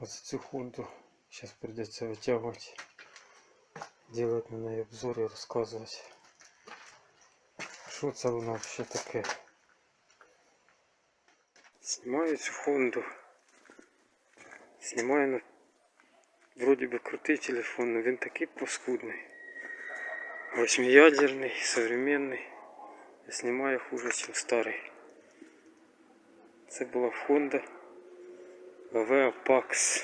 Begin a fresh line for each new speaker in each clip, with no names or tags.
Ось цю хунду зараз придеться витягувати, делать на неї обзор і розказувати. Що це воно взагалі таке? Знімаю цю хонду. Знімаю на вроді би крутий телефон, але він такий паскудний. Восьмиядерний, современний. Я знімаю хуже, ніж старий. Це була Honda Pax.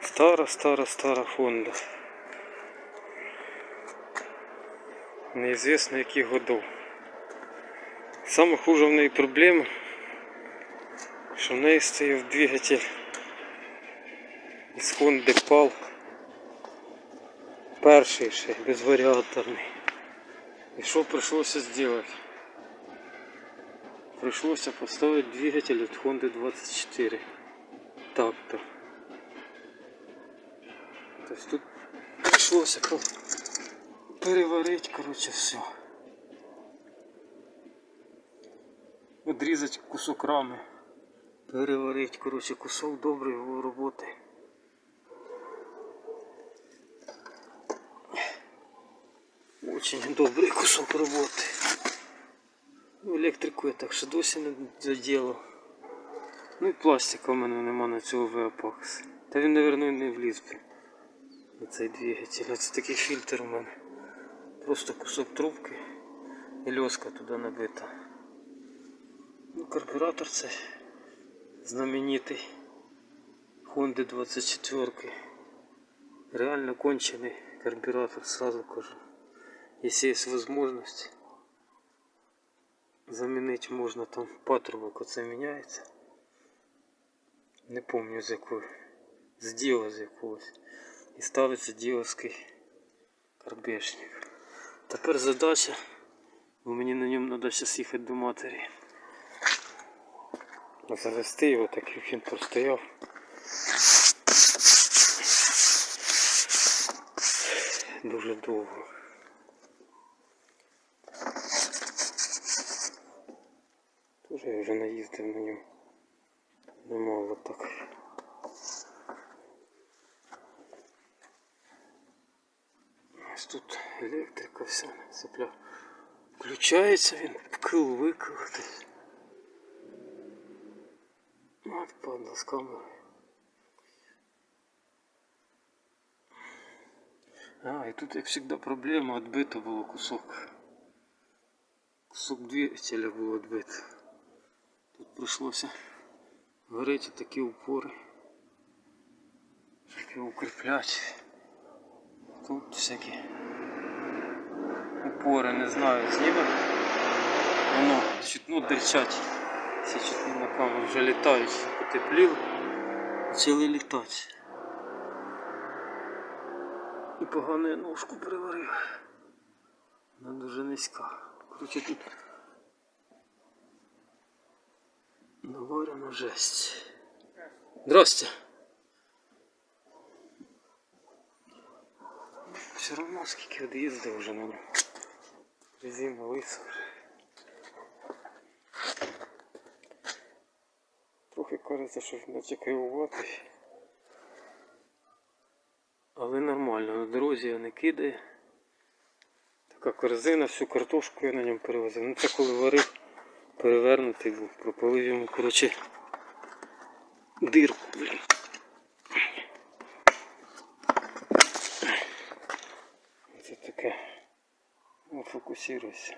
Стара, стара, стара Honda. Неізвісно яких годов. Саме хуже в неї проблема, що в неї стояв двигатель із Honda PAL. Перший ще, безваріаторний. І що прийшлося зробити? Пришлося поставити двигатель від Honda 24. Так-то. Тобто тут прийшлося переварити, коротше, все. Відрізати кусок рами. Переварити, коротше, кусок доброї роботи. Очень добрий кусок роботи. Ну, Електрику я так ще досі не заділав. Ну і пластика в мене нема на цього Veopax. Та він, мабуть, не вліз би на цей двигатель. Це такий фільтр у мене. Просто кусок трубки і льоска туди набита. Ну, карбюратор це знаменитий Honda 24. Реально кончений карбюратор, сразу кажу. Если есть возможность замінити можна там патрубок оце міняється. Не помню з якої. З діла з якогось. І ставиться діловський карбешник. Тепер задача, бо мені на ньому треба зараз їхати до матері. Завести його так як він простояв. Дуже довго. Тоже я вже наїздив на ньому. Немало так. Ось тут електрика вся цепля. Включається він, вкил викил десь. От падла з камери. А, і тут, як завжди, проблема, відбито було кусок. Кусок двигателя було відбито. Тут прийшлося варити такі упори, щоб його укріпляти. Тут всякі упори, не знаю, знімемо. Воно чутно дерчать. Всі чутно на камеру вже літають, потепліло, почали літати. І погано ножку приварив. Вона дуже низька. Короче, тут наварена жесть. Здрасте. Все равно скільки від'їздив вже на. Резина лиса. Трохи кажеться, що наче кривуватий. Але нормально, на дорозі я не кидає. Така корзина, всю картошку я на ньому перевозив. Ну це коли варив, перевернутий був, пропалив йому, коротше, дирку, блін. Це таке. Ну, фокусируйся.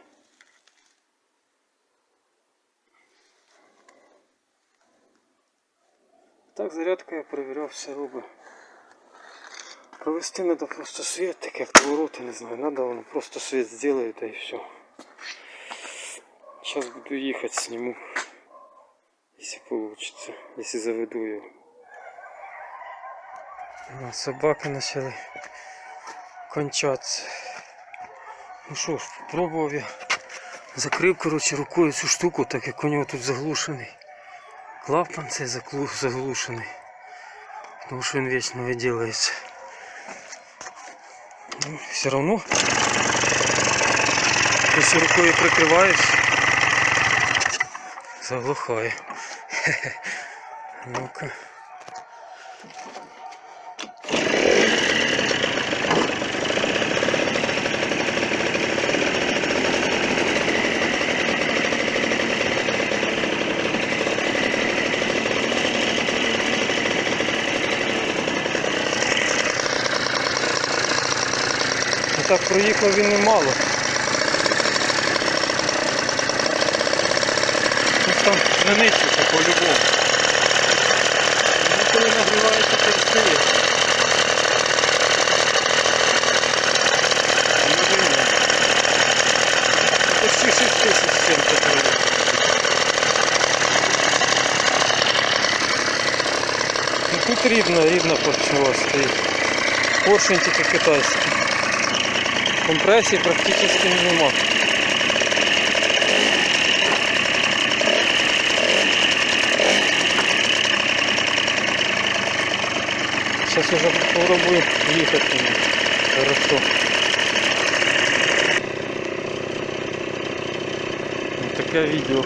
Так, зарядка я перевіряв, все робить. Провести надо просто свет, так як ворота, не знаю, надо он просто свет сделает и все. Сейчас буду ехать, сниму, если получится, если заведу его. Собаки начали кончаться. Ну що ж, попробував я. Закрив, коротше, рукою цю штуку, так як у нього тут заглушений. Клапан цей заглу- заглушений. Тому що він вічно виділається. Ну, все равно. Если рукою прикриваєш, заглухає. Ну-ка. Ну так проїхав він немало. Там знищився по-любому. Коли нагрівається терсує. Почти 6 тисяч треба. Ну тут рідна, рідна поршнева стоїть. Поршень тільки китайський. Компресії практично нема. Сейчас уже попробую ехать. Хорошо. Вот таке відео.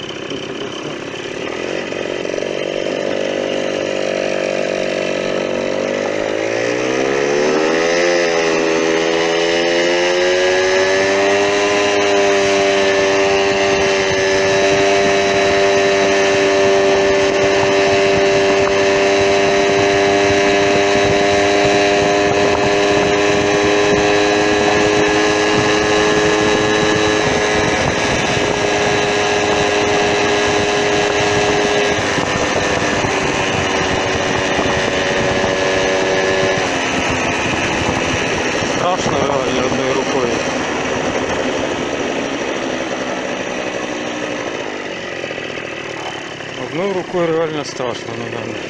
Страшно одною рукою. Одною рукою реально страшно, наверное.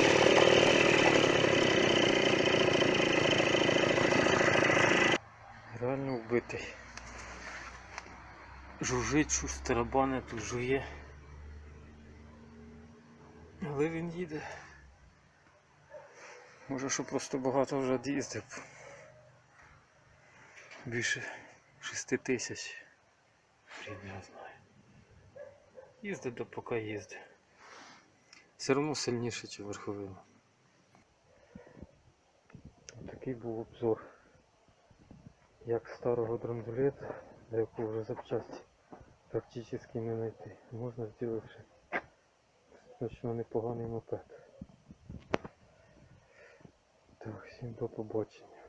Реально вбитий. Жужить, щось тарабане тут жує. Але він їде. Може, що просто багато вже їздив. Більше 6 тисяч. Хрін я знаю. Їздить до поки їздить. Все одно сильніше, ніж верховина. Такий був обзор. Як старого драндулета, до якого вже запчасті практично не знайти. Можна зробивши точно непоганий мопед. Так, всім до побачення.